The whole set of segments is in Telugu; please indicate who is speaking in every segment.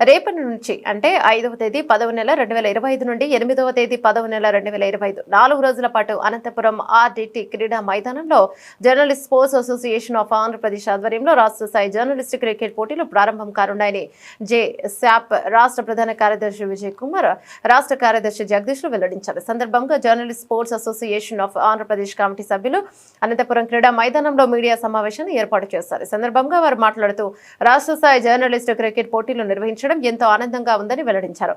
Speaker 1: రేపటి నుంచి అంటే ఐదవ తేదీ పదవ నెల రెండు వేల ఇరవై ఐదు నుండి ఎనిమిదవ తేదీ పదవ నెల రెండు వేల ఇరవై ఐదు. నాలుగు రోజుల పాటు అనంతపురం ఆర్డిటి క్రీడా మైదానంలో journalist sports association of Andhra Pradesh ఆధ్వర్యంలో రాష్ట్ర స్థాయి జర్నలిస్ట్ క్రికెట్ పోటీలు ప్రారంభం కానున్నాయని జే శాప్ రాష్ట్ర ప్రధాన కార్యదర్శి విజయ్ కుమార్ రాష్ట్ర కార్యదర్శి జగదీష్లు వెల్లడించారు. సందర్భంగా journalist sports association of Andhra Pradesh committee సభ్యులు అనంతపురం క్రీడా మైదానంలో మీడియా సమావేశాన్ని ఏర్పాటు చేశారు. సందర్భంగా వారు మాట్లాడుతూ రాష్ట్ర స్థాయి జర్నలిస్ట్ క్రికెట్ పోటీలు నిర్వహించారు నిర్వహించడం ఎంతో ఆనందంగా ఉందని వెల్లడించారు.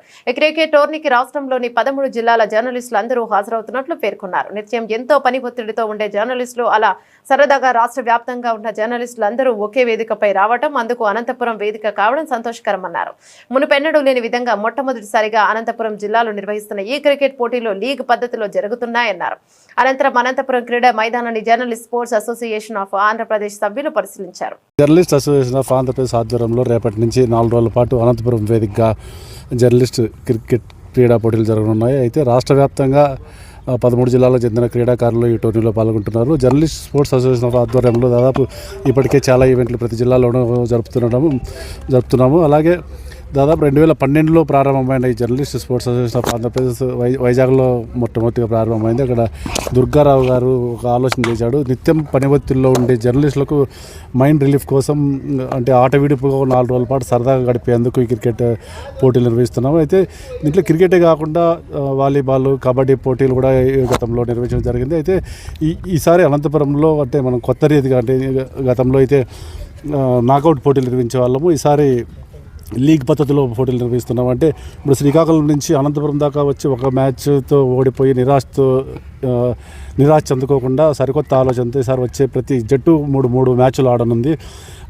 Speaker 1: ఈ టోర్నీకి రాష్ట్రంలోని పదమూడు జిల్లాల జర్నలిస్టులు అందరూ హాజరవుతున్నట్లు పేర్కొన్నారు. నిత్యం ఎంతో పని ఒత్తిడితో ఉండే జర్నలిస్టులు అలా సరదాగా రాష్ట్ర వ్యాప్తంగా ఉన్న జర్నలిస్టులు అందరూ ఒకే వేదికపై రావడం అందుకు అనంతపురం వేదిక కావడం సంతోషకరమన్నారు. మునుపెన్నడూ లేని విధంగా మొట్టమొదటిసారిగా అనంతపురం జిల్లాలో నిర్వహిస్తున్న ఈ క్రికెట్ పోటీలు లీగ్ పద్ధతిలో జరుగుతున్నాయన్నారు. అనంతరం అనంతపురం క్రీడా మైదానాన్ని journalist sports association of Andhra Pradesh సభ్యులు పరిశీలించారు.
Speaker 2: జర్నలిస్ట్ అసోసియేషన్ ఆఫ్ ఆంధ్రప్రదేశ్ ఆధ్వర్యంలో రేపటి నుంచి నాలుగు రోజుల పాటు అనంతపురం వేదికగా జర్నలిస్ట్ క్రికెట్ క్రీడా పోటీలు జరగనున్నాయి. అయితే రాష్ట్ర వ్యాప్తంగా పదమూడు జిల్లాలకు చెందిన క్రీడాకారులు ఈ టోర్నీలో పాల్గొంటున్నారు. జర్నలిస్ట్ స్పోర్ట్స్ అసోసియేషన్ ఆఫ్ ఆధ్వర్యంలో దాదాపు ఇప్పటికే చాలా ఈవెంట్లు ప్రతి జిల్లాలోనూ జరుపుతుండము జరుపుతున్నాము. అలాగే దాదాపు రెండు వేల పన్నెండులో ప్రారంభమైన ఈ journalist sports association of Andhra Pradesh why వైజాగ్లో మొట్టమొదటిగా ప్రారంభమైంది. అక్కడ దుర్గారావు గారు ఒక ఆలోచన చేశాడు. నిత్యం పని ఒత్తిడిలో ఉండే జర్నలిస్టులకు మైండ్ రిలీఫ్ కోసం అంటే ఆట విడుపుగా నాలుగు రోజుల పాటు సరదాగా గడిపేందుకు ఈ క్రికెట్ పోటీలు నిర్వహిస్తున్నాము అయితే దీంట్లో క్రికెటే కాకుండా వాలీబాల్ కబడ్డీ పోటీలు కూడా గతంలో నిర్వహించడం జరిగింది. అయితే ఈ ఈసారి అనంతపురంలో అంటే మనం కొత్త రీతిగా అంటే గతంలో అయితే నాకౌట్ పోటీలు నిర్వహించే వాళ్ళము. ఈసారి లీగ్ పద్ధతిలో పోటీలు నిర్వహిస్తున్నాం. అంటే ఇప్పుడు శ్రీకాకుళం నుంచి అనంతపురం దాకా వచ్చి ఒక మ్యాచ్తో ఓడిపోయి నిరాశతో నిరాశ చెందుకోకుండా సరికొత్త ఆలోచనతో ఈసారి వచ్చే ప్రతి జట్టు మూడు మూడు మ్యాచ్లు ఆడనుంది.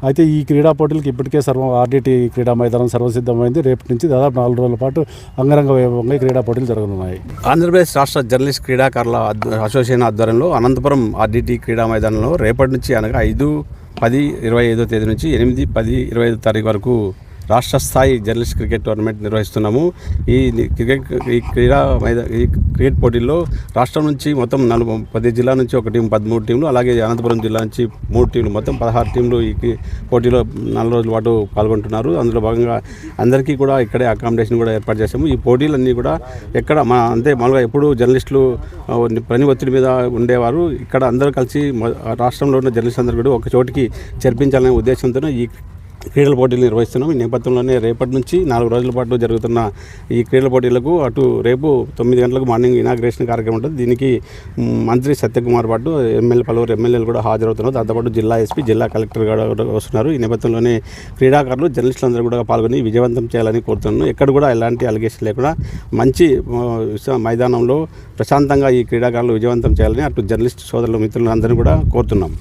Speaker 2: అయితే ఈ క్రీడా పోటీలకు ఇప్పటికే సర్వం ఆర్డీటీ క్రీడా మైదానం సర్వసిద్ధమైంది. రేపటి నుంచి దాదాపు నాలుగు రోజుల పాటు అంగరంగ వైభవంగా క్రీడా పోటీలు జరగనున్నాయి.
Speaker 3: ఆంధ్రప్రదేశ్ రాష్ట్ర జర్నలిస్ట్ క్రీడాకారుల అసోసియేషన్ ఆధ్వర్యంలో అనంతపురం ఆర్డీటీ క్రీడా మైదానంలో రేపటి నుంచి అనగా ఐదు పది ఇరవై ఐదో తేదీ నుంచి ఎనిమిది పది ఇరవై ఐదో తారీఖు వరకు రాష్ట్ర స్థాయి జర్నలిస్ట్ క్రికెట్ టోర్నమెంట్ నిర్వహిస్తున్నాము. ఈ క్రికెట్ ఈ క్రీడా ఈ క్రికెట్ పోటీల్లో రాష్ట్రం నుంచి మొత్తం నలుగు పది జిల్లా నుంచి ఒక టీం పదమూడు టీంలు అలాగే అనంతపురం జిల్లా నుంచి మూడు టీంలు మొత్తం పదహారు టీంలు ఈ పోటీలో నాలుగు రోజుల పాటు పాల్గొంటున్నారు. అందులో భాగంగా అందరికీ కూడా ఇక్కడే అకామిడేషన్ కూడా ఏర్పాటు చేసాము ఈ పోటీలన్నీ కూడా ఎక్కడ మా అంతే మామూలుగా ఎప్పుడు జర్నలిస్టులు పని ఒత్తిడి మీద ఉండేవారు. ఇక్కడ అందరూ కలిసి రాష్ట్రంలో ఉన్న జర్నలిస్ట్ అందరూ కూడా ఒక చోటికి చేర్పించాలనే ఉద్దేశంతో ఈ క్రీడల పోటీలు నిర్వహిస్తున్నాం. ఈ నేపథ్యంలోనే రేపటి నుంచి నాలుగు రోజుల పాటు జరుగుతున్న ఈ క్రీడల పోటీలకు అటు రేపు తొమ్మిది గంటలకు మార్నింగ్ ఇనాగ్రేషన్ కార్యక్రమం ఉంటుంది. దీనికి మంత్రి సత్యకుమార్ పాటు ఎమ్మెల్యే పలువురు ఎమ్మెల్యేలు కూడా హాజరవుతున్నారు. దాంతోపాటు జిల్లా ఎస్పీ జిల్లా కలెక్టర్ కూడా వస్తున్నారు. ఈ నేపథ్యంలోనే క్రీడాకారులు జర్నలిస్టులందరూ కూడా పాల్గొని విజయవంతం చేయాలని కోరుతున్నాను ఎక్కడ కూడా ఎలాంటి అలిగేషన్ లేకుండా మంచి మైదానంలో ప్రశాంతంగా ఈ క్రీడాకారులు విజయవంతం చేయాలని అటు జర్నలిస్ట్ సోదరులు మిత్రులందరినీ కూడా కోరుతున్నాం.